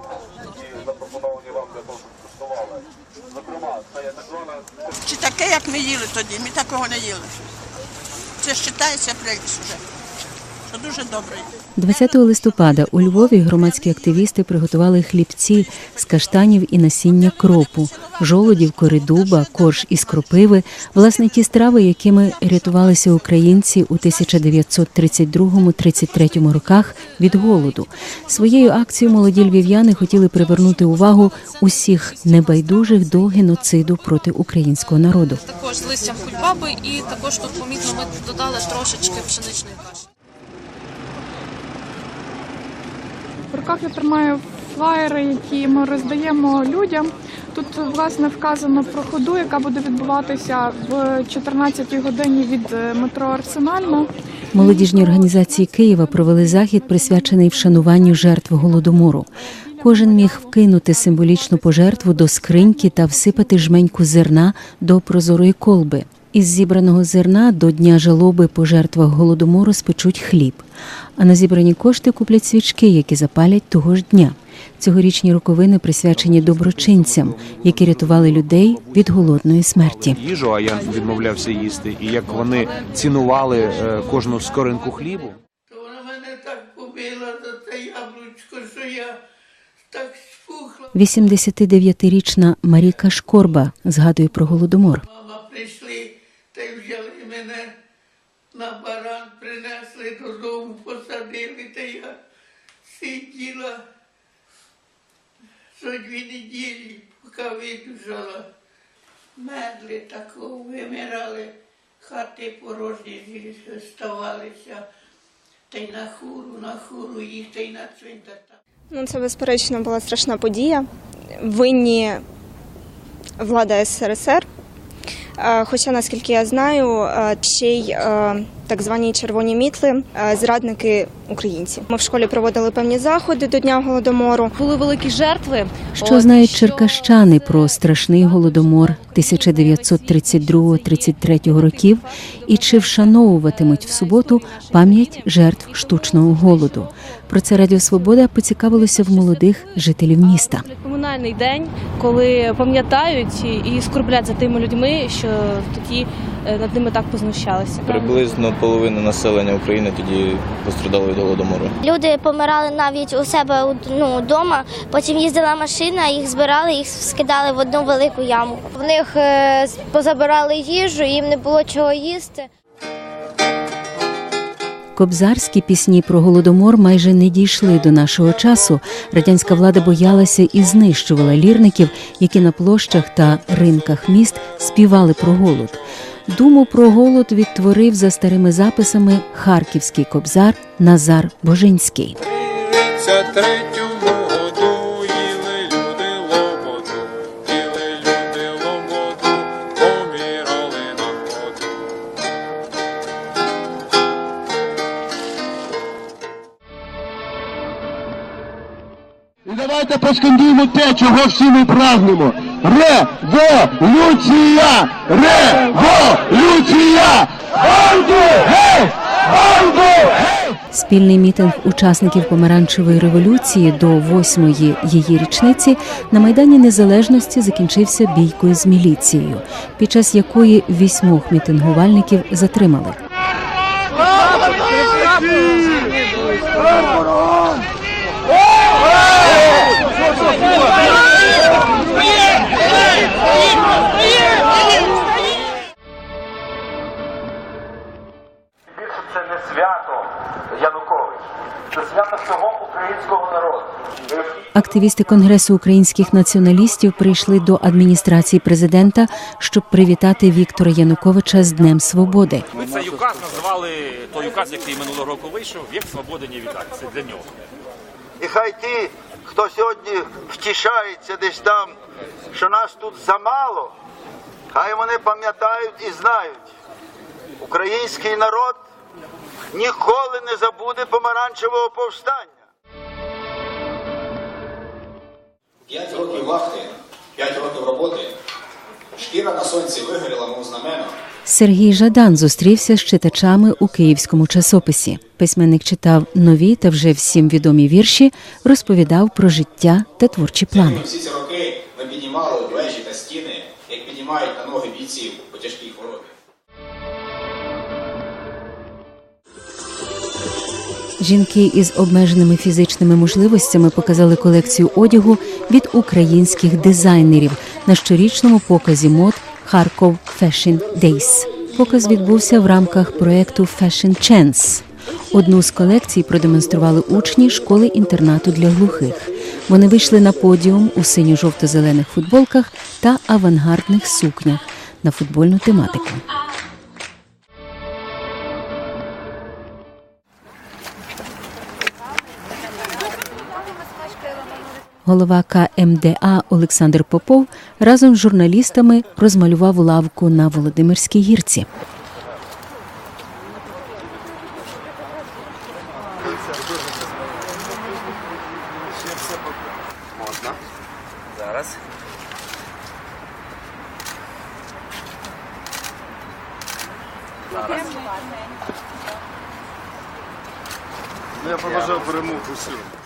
програм, запропоновані вам для того, щоб коштували. Зокрема, це є наклона. Чи таке, як ми їли тоді? Ми такого не їли. Це ж читається прелість вже. Дуже добре. 20 листопада у Львові громадські активісти приготували хлібці з каштанів і насіння кропу, жолодів, коридуба, корж із кропиви, власне ті страви, якими рятувалися українці у 1932-33 роках від голоду. Своєю акцією молоді львів'яни хотіли привернути увагу усіх небайдужих до геноциду проти українського народу. також з листям кульбаби, і також тут помітно ми додали трошечки пшеничної каші. Руках я тримаю флаєри, які ми роздаємо людям. Тут власне вказано про ходу, яка буде відбуватися в 14 годині від е, метро Арсенальна. Молодіжні організації Києва провели захід, присвячений вшануванню жертв голодомору. Кожен міг вкинути символічну пожертву до скриньки та всипати жменьку зерна до прозорої колби. Із зібраного зерна до дня жалоби по жертвах голодомору спечуть хліб. А на зібрані кошти куплять свічки, які запалять того ж дня. Цьогорічні роковини присвячені доброчинцям, які рятували людей від голодної смерті. їжу, а я відмовлявся їсти, і як вони цінували е, кожну скоринку хлібу. То вона мене так побила за це яблучко, що я так спухла. 89-річна Маріка Шкорба згадує про голодомор. Мама прийшли та й взяли мене на баран, принесли додому, посадили, та я сиділа що дві неділі, поки видужала. Медли такого вимирали, хати порожні ставалися, та й на хуру, на хуру їх, та й на цвинтар. Ну, це безперечно була страшна подія. Винні влада СРСР. Хоча, наскільки я знаю, ще й так звані червоні мітли, зрадники українці. Ми в школі проводили певні заходи до Дня голодомору. Були великі жертви. Що От, знають що- черкащани про страшний голодомор 1932-33 років і чи вшановуватимуть в суботу пам'ять жертв штучного голоду? Про це Радіо Свобода поцікавилося в молодих жителів міста. Комунальний день, коли пам'ятають і- і скорблять за тими людьми, що тоді е, над ними так познущалися. Приблизно половина населення України тоді пострадало від голодомору. Люди помирали навіть у себе ну, вдома, потім їздила машина, їх збирали, їх скидали в одну велику яму. В них е, позабирали їжу, їм не було чого їсти. Кобзарські пісні про голодомор майже не дійшли до нашого часу. Радянська влада боялася і знищувала лірників, які на площах та ринках міст співали про голод. Думу про голод відтворив за старими записами харківський кобзар Назар Божинський. І давайте поскандуємо те, чого всі ми прагнемо. Революція! Революція! Банду! Гей! Банду! Гей! Спільний мітинг учасників помаранчевої революції до восьмої її річниці на майдані Незалежності закінчився бійкою з міліцією, під час якої вісьмох мітингувальників затримали. Це не свято Янукович, це свято всього українського народу. Активісти Конгресу українських націоналістів прийшли до адміністрації президента, щоб привітати Віктора Януковича з Днем Свободи. Ми цей указ називали той указ, який минулого року вийшов, вік свободи не вітати. Це для нього. І хай ті, хто сьогодні втішається десь там, що нас тут замало, хай вони пам'ятають і знають, український народ ніколи не забуде помаранчевого повстання. П'ять років вахти, п'ять років роботи. Шкіра на сонці вигоріла, мов знамено. Сергій Жадан зустрівся з читачами у київському часописі. Письменник читав нові та вже всім відомі вірші, розповідав про життя та творчі плани. Всі ці роки ми піднімали вежі та стіни, як піднімають на ноги бійців у тяжкій хворобі. Жінки із обмеженими фізичними можливостями показали колекцію одягу від українських дизайнерів на щорічному показі мод Харков Fashion Days. Показ відбувся в рамках проекту Fashion Chance. Одну з колекцій продемонстрували учні школи інтернату для глухих. Вони вийшли на подіум у синьо-жовто-зелених футболках та авангардних сукнях на футбольну тематику. Голова КМДА Олександр Попов разом з журналістами розмалював лавку на Володимирській гірці. Можна. Зараз. Зараз. Я побажав перемогу всім.